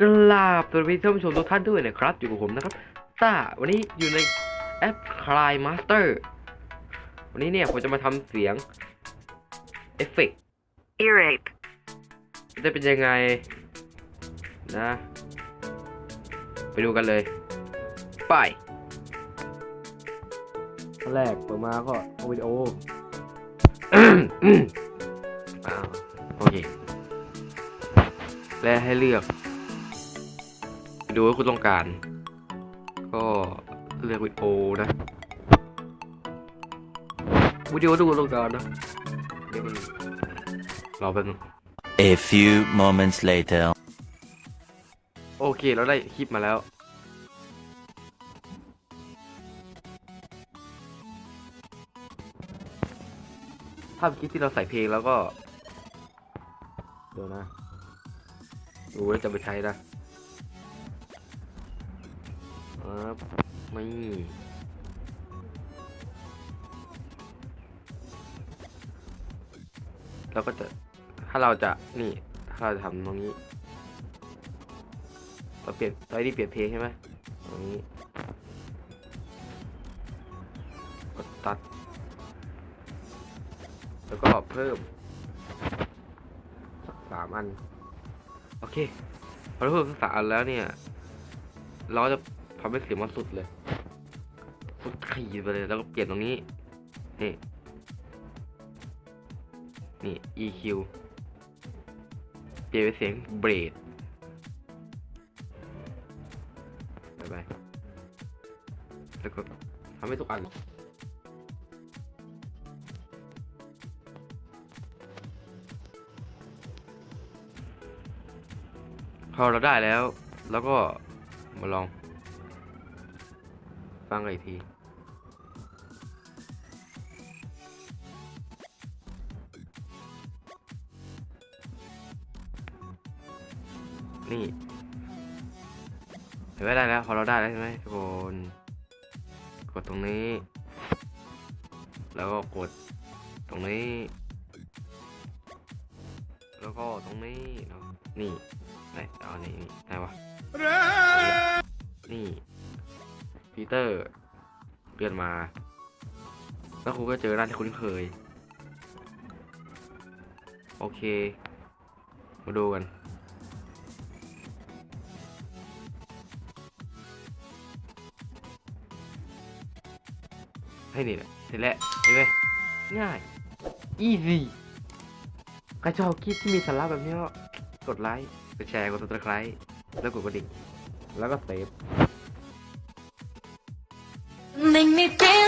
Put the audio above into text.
กราบสวัสดีท่านผู้ชมทุกท่านด้วยนะครับ อยู่กับผมนะครับต้าวันนี้อยู่ในแอป Cry Master วันนี้เนี่ยผมจะมาทำเสียงเอฟเฟกต์ Earape. จะเป็นยังไงนะ ไปดูกันเลย ไปขั้นแรกเปิดมาก็เอาวิดีโออ้าวโอเคและให้เลือก ดูว่าคุณต้องการ ก็เลือกวิดีโอนะวิดีโอที่คุณต้องการนะเดี๋ยวมันรอแป๊บนึง A few moments later. โอเคเราได้คลิปมาแล้วภาพคลิปที่เราใส่เพลงแล้วก็ เดี๋ยวนะดูแล้วจะไปใช้นะ อ่าไม่เราก็จะถ้าเราจะนี่ ถ้าเราจะทำตรงนี้เราเปลี่ยนเราได้เปลี่ยนเพลงใช่ไหมตรงนี้กดตัด แล้วก็เพิ่มสามอัน โอเคพอเพิ่มสามอันแล้วเนี่ย เราจะ ทำให้เสียงมันสุดเลย สุดขีดไปเลย แล้วก็เปลี่ยนตรงนี้ นี่ นี่ EQ เปลี่ยนเป็นเสียงเบรดไปไปแล้วก็ทำให้ทุกอันพอเราได้แล้ว แล้วก็มาลอง ฟังกันอีกที นี่เห็นไหมได้แล้ว พอเราได้แล้วใช่ไหมทุกคน กดตรงนี้ แล้วก็กดตรงนี้ แล้วก็ตรงนี้เนาะนี่ไหนเอาอันนี้นี่ได้ปะนี่ ปีเตอร์เลื่อนมา แล้วคุณก็เจอร้านที่คุ้นเคย โอเค มาดูกัน ให้นี่แหละเสร็จแล้วเห็นไหมง่าย easy ใครชอบคลิปที่มีสาระแบบนี้ก็กดไลค์ กดแชร์ กดติดตามแล้วกดกระดิ่ง แล้วก็เซฟ Make me feel